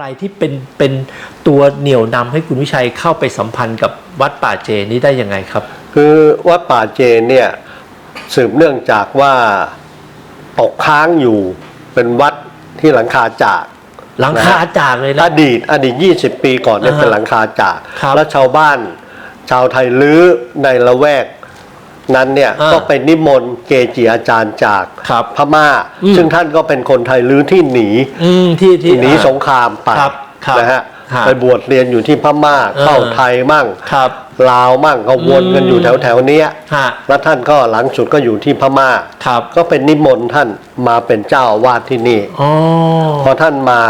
อะไรที่เป็นเป็นตัวเหนี่ยวนำให้คุณวิชัยเข้าไปสัมพันธ์กับวัดป่าเจนี้ได้ยังไงครับ คือวัดป่าเจนเนี่ยสืบเนื่องจากว่าตกค้างอยู่เป็นวัดที่หลังคาจากหลังคาจากเลยอนะดีตอดีต 20 ปีก่อนเนี่ยอ่าฮะเป็นหลังคาจากครับแล้วชาวบ้านชาวไทยลื้อในละแวก นั้นเนี่ยอ่าก็ไปนิมนต์เกจิอาจารย์จากครับพม่า อืม ซึ่งท่านก็เป็นคนไทยลื้อที่หนีอืมที่ที่ หนีอ่าสงครามไปครับครับนะฮะฮะไปบวชเรียนอยู่ที่พม่าเออเข้าไทยมั่งครับ ลาวมั่งก็วนกันอยู่อืแถมวแถวๆเนี้ยฮะ แล้วท่านก็หลังสุดก็อยู่ที่พม่า ครับก็เป็นนิมนต์ท่านมาเป็นเจ้าอาวาสที่นี่ อ๋อพอท่านมา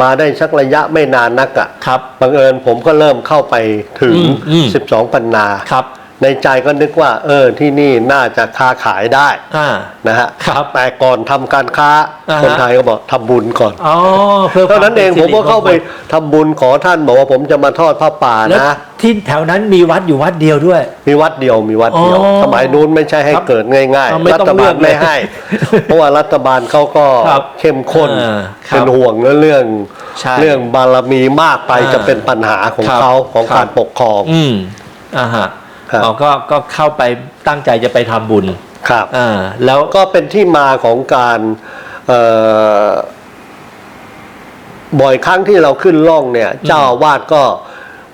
มาได้สักระยะไม่นานนักอะครับ บังเอิญผมก็เริ่มเข้าไปถึง อืมอืม12 ปันนา ครับ ในใจก็นึกว่า เออที่นี่น่าจะค้าขายได้อ่า นะฮะครับแต่ก่อนทำการค้าอ่าฮะ คนไทยก็บอกทำบุญก่อนอ๋อเพื่อเท่านั้นเองควผมป็ก็สิริเข้าไปงคลทำบุญขอท่านบอกว่าผมจะมาทอดผ้าป่าแล้วนะ ที่แถวนั้นมีวัดอยู่วัดเดียวด้วย มีวัดเดียวมีวัดเดียว อ๋อสมัยนู้นไม่ใช่ให้ครับเกิดง่าย เอาๆไม่รัต้องฐบาลเลือกเลยไม่ให้ เพราะว่ารัฐบาลเขาก็ครับเข้มข้นเออครับเป็นห่วงเรื่องใช่เรื่องบารมีมากไปอ่าจะเป็นปัญหาของครับเขาของครับ การปกครอง อืมอ่าฮะ ครับอ๋อก็ก็เข้าไปตั้งใจจะไปทำบุญครับ อ่าแล้วก็เป็นที่มาของการเอ่อบ่อยครั้งที่เราขึ้นล่องเนี่ย เจ้าอาวาสก็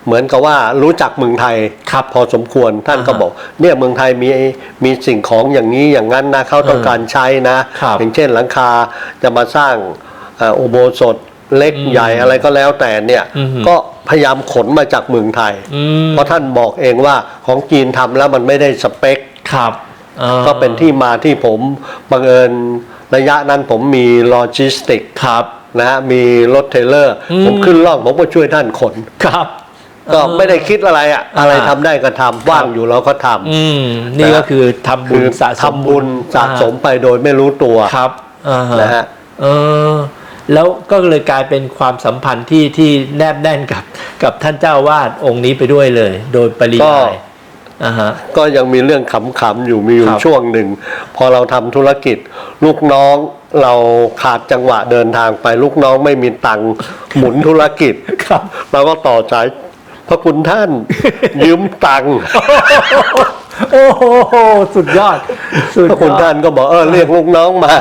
เหมือนกับว่ารู้จักเมืองไทยครับพอสมควรท่านก็อ่าฮะบอก เนี่ยเมืองไทยมีมีสิ่งของอย่างนี้อย่างนั้นนะเขาต้องเออการใช้นะครับ อย่างเช่นหลังคาจะมาสร้างเอ่ออุโบสถเล็กอืมใหญ่อะไรก็แล้วแต่เนี่ย อือฮึก็ พยายามขนมาจากเมืองไทยอืมเพราะท่านบอกเองว่าของจีนทำแล้วมันไม่ได้สเปคครับอ่าก็เป็นที่มาที่ผมบังเอิญระยะนั้นผมมีโลจิสติกครับนะฮะมีรถเทรลเลอร์อืมผมขึ้นล่องผมก็ช่วยท่านขนครับก็เออไม่ได้คิดอะไรอะอ่าอะไรทำได้ก็ทำว่างอยู่เราก็ทำอืมนี่ก็คือทำบุคืญอสะสมทำบุญสะสมไปโดยไม่รู้ตัวครับอ่าฮะนะฮะเออ แล้วก็เลยกลายเป็นความสัมพันธ์ที่ที่แนบแน่นกับกับท่านเจ้าวาดองค์นี้ไปด้วยเลย โดยปริก็ยายอ่าฮะก็ยังมีเรื่องขำๆอยู่มีอยู่ครับช่วงหนึ่ง พอเราทำธุรกิจ ลูกน้องเราขาดจังหวะเดินทางไป ลูกน้องไม่มีตังค์หมุนธุรกิจครับเราก็ต่อสายพระคุณท่านยืมตังค์ โอ้โหสุดยอด สุดพระคุณยอดท่านก็บอกเออเรียกลูกน้องมา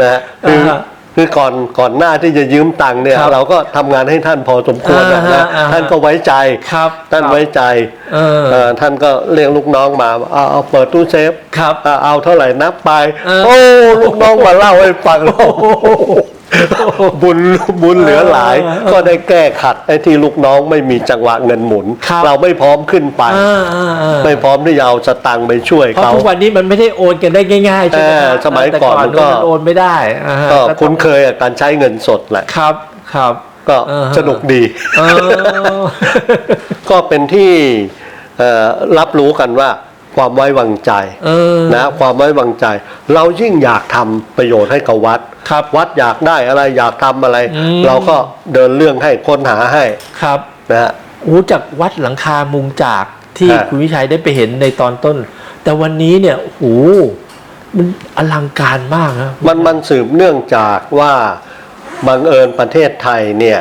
นะฮะคืออ่าฮะคือก่อนก่อนหน้าที่จะยืมตังค์เนี่ยครับเราก็ทำงานให้ท่านพอสมควรนะอ่าฮะนะอ่าฮะท่านก็ไว้ใจครับ ท่านครับไว้ใจเออเอ่อท่านก็เรียกลูกน้องมาเอาเอาเปิดตู้เซฟครับเอาเอาเท่าไหร่นับไปเออโอ้ลูกน้องมาเล่าให้ฟังโอ้โห บุญบุญเหลือหลายเออเออก็ได้แก้ขัดไอ้ที่ลูกน้องไม่มีจังหวะเงินหมุนครับเราไม่พร้อมขึ้นไปอ่าอ่าอ่าไม่พร้อมที่จะเอาสตังค์ไปช่วยเพราะเขาทุกวันนี้มันไม่ได้โอนกันได้ง่ายๆใช่ไหมเออฮะสมัยก่อนมันก็แต่โอนไม่ได้อ่าฮะก็ต้องคุ้นเคยกับการใช้เงินสดแหละครับครับก็เออฮะสนุกดีเออก็เป็นที่เอ่อรับรู้กันว่า ความไว้วางใจเออนะความไว้วางใจ เรายิ่งอยากทำประโยชน์ให้กับวัดครับวัดอยากได้อะไรอยากทำอะไรอืมเราก็เดินเรื่องให้ค้นหาให้ครับนะฮะโอ้จากวัดหลังคามุงจากที่ฮะคุณวิชัยได้ไปเห็นในตอนต้น แต่วันนี้เนี่ยโอ้โหมันอลังการมากนะมันมันสืบเนื่องจากว่าบังเอิญประเทศไทยเนี่ย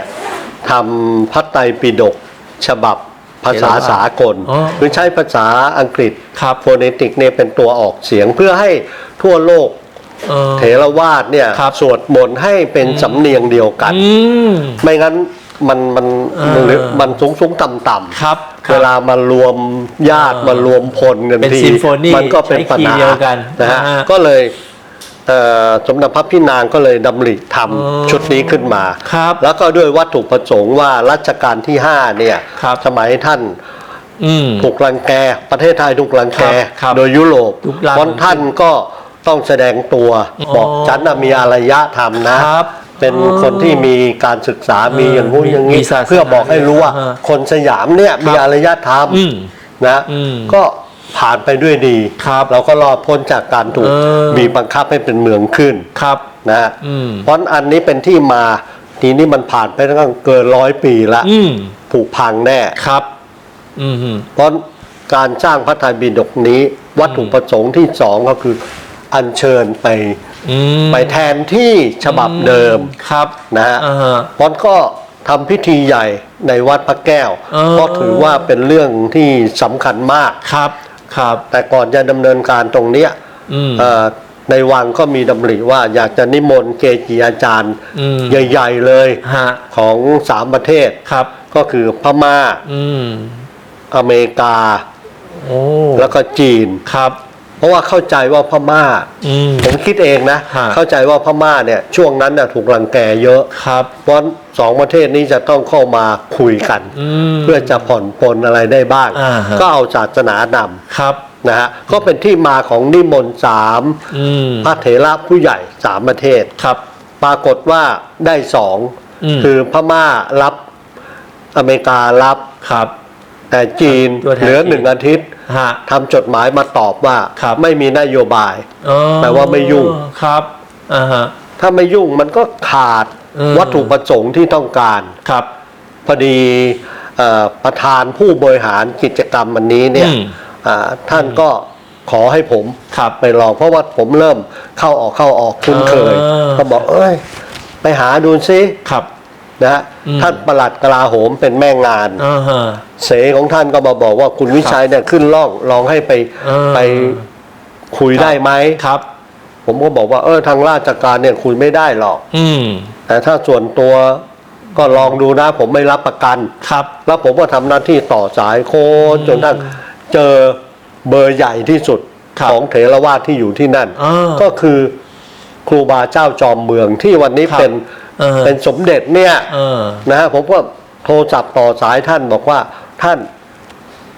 ทำพระไตรปิฎกฉบับ ภาษาสากลอ๋อคือใช้ภาษาอังกฤษครับโฟเนติกเนี่ยเป็นตัวออกเสียงเพื่อให้ทั่วโลกเออเถรวาทเนี่ยครับสวดมนต์ให้เป็นสำเนียงเดียวกัน อืม ไม่งั้นมันมันเออ หรือมันสูงสูงต่ำต่ำครับครับเวลามารวมญาติเออมารวมพลกันเป็นทีซิมโฟนีมันก็เป็นปัญใช้คีย์หาเดียวกันนะฮะอ่าฮะก็เลยเอ่อ สมเด็จพระพี่นางก็เลยดำริทอ๋อำชุดนี้ขึ้นมา ครับแล้วก็ด้วยวัตถุประสงค์ว่ารัชกาลที่ห้าเนี่ย ครับสมัยท่านอืมถูกรังแก ประเทศไทยถูกรังแกครับครับโดยยุโรปถูกรัง เพราะท่านก็ต้องแสดงตัวอ๋อบอกฉันน่ะมีอารยธรรมนะ ครับ เป็นคนที่มีการศึกษา มีอย่างงู้นอย่างมีนี้ศาสนาเพื่อบอกให้รู้ว่าอ่า คนสยามเนี่ยมีอารยธรรมอืมนะ อืม ก็ ผ่านไปด้วยดีครับเราก็รอดพ้นจากการถูกเออ บีบบังคับให้เป็นเมืองขึ้นครับ นะฮะอืม เพราะอันนี้เป็นที่มาทีนี้มันผ่านไปตั้งเกินร้อยปีละอืมผุพังแน่ ครับ อืมฮึเพราะการสร้างพระไตรปิฎกนี้ วัตถุประสงค์ที่สองก็คืออัญเชิญไปอืมไปแทนที่ฉบับเดิมครับนะฮะ อ่าฮะ พอนก็ทำพิธีใหญ่ในวัดพระแก้วอ๋อเพราะถือว่าเป็นเรื่องที่สำคัญมาก ครับ ครับ แต่ก่อนจะดำเนินการตรงเนี้ยอืม เอ่อในวังก็มีดำริว่าอยากจะนิมนต์เกจิอาจารย์อืม ใหญ่ๆเลยฮะ ของสามประเทศครับ ก็คือพม่าอืม อเมริกา โอ้แล้วก็จีน ครับ เพราะว่าเข้าใจว่าพม่าอืมผมคิดเองนะฮะเข้าใจว่าพม่าเนี่ยช่วงนั้นน่ะถูกรังแกเยอะครับเพราะสองประเทศนี้จะต้องเข้ามาคุยกันอืมเพื่อจะผ่อนปลนอะไรได้บ้างอ่าฮะก็เอาศาสนานำครับนะฮะก็เป็นที่มาของนิมนต์สามอืมพระเถระผู้ใหญ่สามประเทศครับ ปรากฏว่าได้สองอืมคือพม่ารับอเมริการับครับ แต่จีนตัวแทนเหลือจีน หนึ่งอาทิตย์ฮะ ทำจดหมายมาตอบว่าครับ ไม่มีนโยบาย อ๋อแปลว่าไม่ยุ่ง ครับอ่าฮะ ถ้าไม่ยุ่งมันก็ขาดอืมวัตถุประสงค์ที่ต้องการ ครับ พอดีเอ่อประธานผู้บริหารกิจกรรมวันนี้เนี่ยอืม อ่าท่านก็ขอให้ผมครับ ไปลองเพราะว่าผมเริ่มเข้าออกเข้าออกคุ้นเคย อ่า ก็บอกเอ้ย ไปหาดูซิ ครับ นะฮะอืมท่านประหลัดกลาโหมเป็นแม่งานอ่าฮะเสของท่านก็มาบอกว่าคุณวิชัยเนี่ยขึ้นล่องลองให้ไปอ่าไปคุยได้ไหมครับ ผมก็บอกว่า เออทางราชการเนี่ยคุยไม่ได้หรอก อืมแต่ถ้าส่วนตัวก็ลองดูนะ ผมไม่รับประกันครับ แล้วผมก็ทำหน้าที่ต่อสายโค้ดจนทั้งเจอเบอร์ใหญ่ที่สุดครับของเถรวาทที่อยู่ที่นั่นอ่าก็คือครูบาเจ้าจอมเมืองที่วันนี้ครับเป็น เออ เป็นสมเด็จเนี่ยเออ นะฮะผมก็โทรจับต่อสายท่านบอกว่าท่าน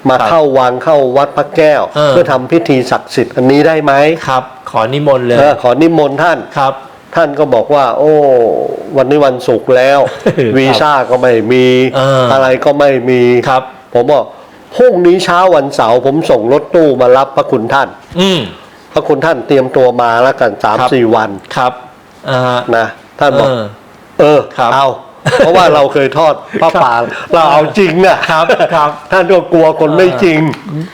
มาครับเข้าวังเข้าวัดพระแก้ว เออ เพื่อทำพิธีศักดิ์สิทธิ์อันนี้ได้ไหมครับ ขอนิมนต์เลยเออขอนิมนต์ท่าน ครับ ท่านก็บอกว่า โอ้ วันนี้วันศุกร์แล้ว ครับวีซ่าก็ไม่มีเออออะไรก็ไม่มีครับ ผมบอกพรุ่งนี้เช้าวันเสาร์ผมส่งรถตู้มารับพระคุณท่าน อืม พระคุณท่านเตรียมตัวมาแล้วกันสามครับ สี่วันครับอ่าฮะ นะท่านบอกเออ เออครับเอา เพราะว่าเราเคยทอดพระป่าเราเอาจริงอะครับครับ ท่านก็กลัวคนไม่จริง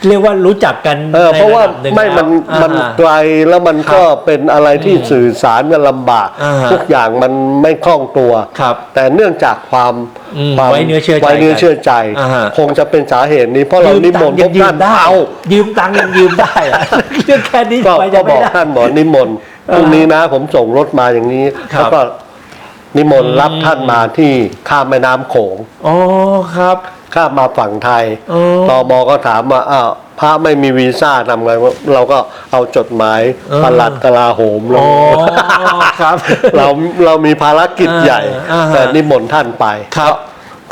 เรียกว่ารู้จักกันเออในเพราะว่าดับหนึ่งไม่มันแล้วมันอ่า ไกลแล้วมันครับก็เป็นอะไรที่สื่อสารกันลำบาก อ่าฮะทุกอย่างมันไม่คล่องตัว ครับแต่เนื่องจากความอืมความไว้เนื้อเชื่อใจไว้เนื้อเชื่อใจ อ่าฮะ คงจะเป็นสาเหตุนี้ เพราะเรานิมนต์พยืวกยืท่ามนได้เอา ยืมตังค์ยังยืมได้อะเรื่องแค่นี้ก็ไปก็จะบไม่อกได้ ท่านบอกนิมนต์พรุ่งนี้นะผมส่งรถมาอย่างนี้ ครับแล้วก็ นิมนต์อืมรับท่านมาที่ข้ามแม่น้ำโขง อ๋อครับ ข้ามมาฝั่งไทยอ๋อตมก็ถามว่าอ้าวพระไม่มีวีซ่าทำไงเราก็เอาจดหมายเออ ปลัดกลาโหมลอ๋องครับ เราเรามีภารกิจใหญ่อ่าฮะแต่นิมนต์ท่านไป ครับ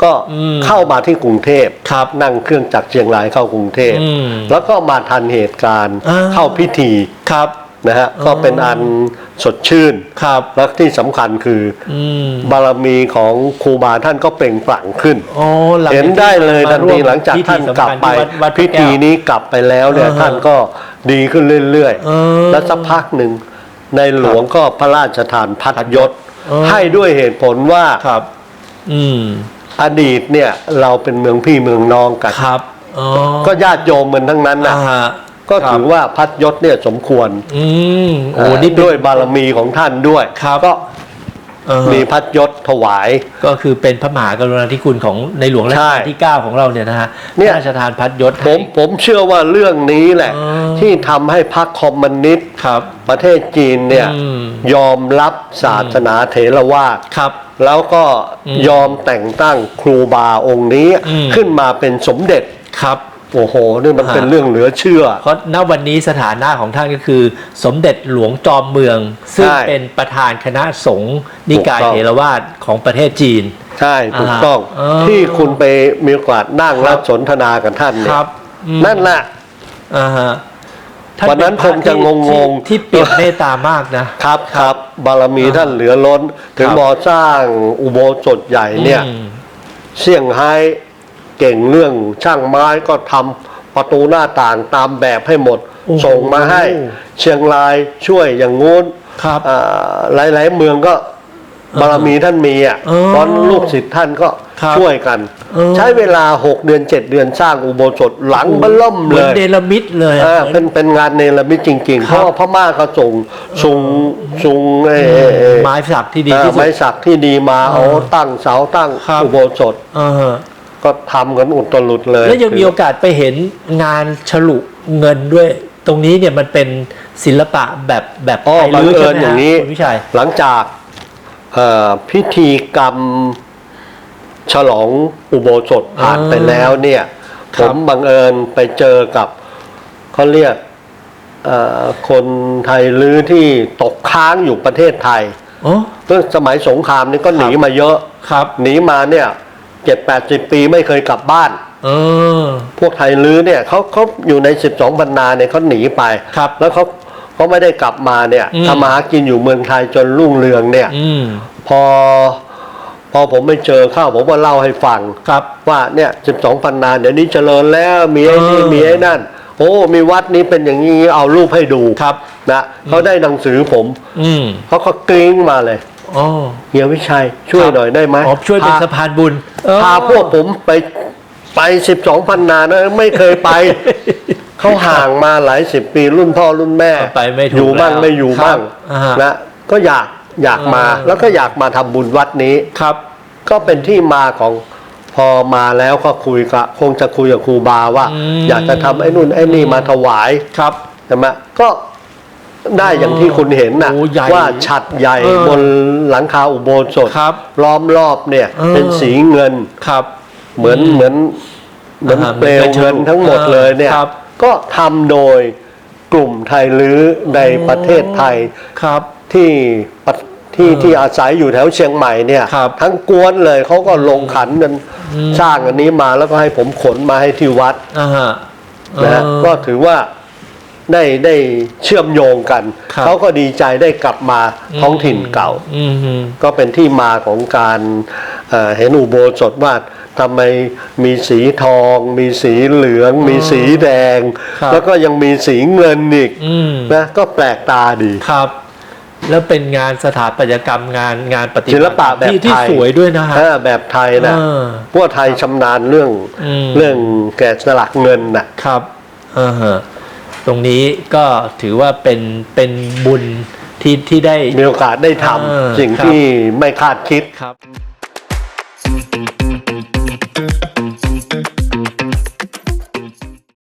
ก็อืมเข้ามาที่กรุงเทพครับนั่งเครื่องจากรเชียงรายเข้ากรุงเทพอืมแล้วก็มาทันเหตุการณ์อ่า เข้าพิธี ครับ นะฮะอ๋อก็เป็นอันสดชื่นครับและที่สำคัญคืออืมบารมีของครูบาท่านก็เปล่งปลั่งขึ้น อ๋อหลังเห็นจากที่ได้เลยมทันร่วทีมหลังจากท่านกลับไป พิธีสำคัญที่วัดพิธีพระแก้ว นี้กลับไปแล้วเนี่ยอ่าฮะท่านก็ดีขึ้นเรื่อยเออๆ แล้วสักพักหนึ่งในหลวงก็พระราชทานพัดยศ เออ ให้ด้วยเหตุผลว่าครับ อืมอดีตเนี่ยเราเป็นเมืองพี่เมืองน้องกัน ครับอ๋อก็ญาติโยมเหมือนทั้งนั้นนะอ่าฮะ ก็ครับถือว่าพัดยศเนี่ยสมควรอืมโอ้เอ่อนี่เป็นด้วยบารมีของท่านด้วยครับก็เออมีพัดยศถวาย ก็คือเป็นพระมหากรุณาธิคุณของในหลวงรัชใช่กาลที่ 9 ของเราเนี่ยนะฮะเนี่ยพระราชทานพัดยศผมให้ผมเชื่อว่าเรื่องนี้แหละอ๋อที่ทำให้พรรคคอมมิวนิสต์ครับประเทศจีนเนี่ยอืมยอมรับศาสนาเถรวาทครับ แล้วก็อืมยอมแต่งตั้งครูบาองค์นี้อืมขึ้นมาเป็นสมเด็จครับ โอ้โหนี่มันฮะเป็นเรื่องเหลือเชื่อ เพราะณวันนี้สถานะของท่านก็คือ สมเด็จหลวงจอมเมือง ซึ่งใช่เป็นประธานคณะสงฆ์นิกายถูกต้องเถรวาทของประเทศจีน ใช่ถูกต้องอ่าที่คุณไปมีโอกาสนั่งครับและสนทนากับท่านคเนี่ยรับอืมนั่นแหละอ่าฮะท่าวันนั้นเป็พระคงจะที่งงๆที่ที่เปี่ยมเมตตามากนะครับครับ บารมีอ่าท่านเหลือล้น ถึงครับบอสร้างอุโบสถใหญ่เนี่ยอืมเซี่ยงไฮ้ เก่งเรื่องช่างไม้ก็ทำประตูหน้าต่างตามแบบให้หมด โอ้โหส่งมาให้เชียงรายช่วยอย่างงู้นครับอ่าหลาย ๆ เมืองก็บารมีท่านมีอะเออเพราะลูกศิษย์ท่านก็ครับช่วยกัน เออ ใช้เวลา 6 เดือน 7 เดือนสร้างอุโบสถหลังเบล่มเหมืเลอนย เดลมิดเลยเออเหมืเป็อน นเป็นงานเนรมิตจริงๆครับเพราะว่าพม่าก็ส่งส่งส่งเอ่อเอ่อเอ่อไม้สักที่ดีเอ่อที่สุไม้ดสักที่ดีมาเออเอาตั้งเสาตั้งครับ อุโบสถ เออ ก็ทำกันอุตลุดเลยแล้วยังมีโอกาสไปเห็นงานฉลุเงินด้วย ตรงนี้เนี่ยมันเป็นศิลปะแบบแบบอ๋อไทยบังลื้อเอิใช่ญไหมอย่างนี้นี้คุณวิชัยหลังจากเอ่อพิธีกรรมฉลองอุโบสถผ่านอ่าไปแล้วเนี่ยคผรับมบังเอิญไปเจอกับเขาเรียกเอ่อคนไทยลื้อที่ตกค้างอยู่ประเทศไทยโอ้เรื่องสมัยสงครามนี่ก็หนีครับมาเยอะครับหนีมาเนี่ย เจ็ดแปดสิบปีไม่เคยกลับบ้าน เออ พวกไทยลื้อเนี่ยเขาเขาอยู่ในสิบสองพันนาเนี่ยเขาหนีไป ครับแล้วเขาเขาไม่ได้กลับมาเนี่ยอืม ทำมาหากินอยู่เมืองไทยจนรุ่งเรืองเนี่ย อืม พอ พอผมไปเจอเข้าผมก็เล่าให้ฟัง ครับ ว่าเนี่ยสิบสองพันนาเดี๋ยวนี้เจริญแล้วมีไอ้นี่เออ มีไอ้นั่น โอ้มีวัดนี้เป็นอย่างนี้เอารูปให้ดูครับ นะเขาได้หนังสือผมอืม เขาก็กริ้งมาเลย อ๋อเฮียวิชัยช่วยครับหน่อยได้ไหมอ๋อช่วยเป็นพาสะพานบุญเออพาพวกผมไปไปสิบสองพันนานะไม่เคยไป เขาห่างมาหลายสิบปีรุ่นพ่อรุ่นแม่ไปไม่ถูกอยู่บ้างแล้วไม่อยู่บ้างครับอ่าฮะนะก็อยากอยากมาเออ แล้วก็อยากมาทำบุญวัดนี้ ครับ ก็เป็นที่มาของพอมาแล้วก็คุยกับคงจะคุยกับครูบาว่า อืม อยากจะทำไอ้นู่นไอ้นี่มาถวายครับ ใช่ไหมก็ ได้อย่างที่คุณเห็นนะโอ้ใหญ่ว่าฉัดใหญ่เออบนหลังคาอุโบสถครับล้อมรอบเนี่ย เออ เป็นสีเงินครับ เหมือนอืมเหมือนเหมือนอ่าเปลวเงินทั้งหมดเลยเนี่ย ครับ ก็ทำโดยกลุ่มไทยลื้อในประเทศไทย ครับ ที่ปะที่เออที่อาศัยอยู่แถวเชียงใหม่เนี่ย ครับทั้งกวนเลยเขาก็ลงขันกันอืม สร้างอันนี้มาแล้วก็ให้ผมขนมาให้ที่วัดอ่าฮะนะฮะเออ ก็ถือว่า ได้ได้เชื่อมโยงกัน ครับ เขาก็ดีใจได้กลับมาท้องถิ่นเก่า อืมอืม ก็เป็นที่มาของการเอ่อเห็นอุโบสถว่าทำไมมีสีทอง มีสีเหลือง มีสีแดง ครับ แล้วก็ยังมีสีเงินอีกอืมนะก็แปลกตาดี ครับ แล้วเป็นงานสถาปัตยกรรมงานงานปฏิศิลปะแบบที่ที่ไทยสวยด้วยนะฮะถ้าแบบไทยนะเออพวกไทยชำนาญเรื่องอืม เรื่องแกะสลักเงินน่ะครับอ่าฮะ ตรงนี้ก็ถือว่าเป็นเป็นบุญที่ที่ได้ มีโอกาสได้ทเออำสิ่งครับที่ไม่คาดคิด ครับ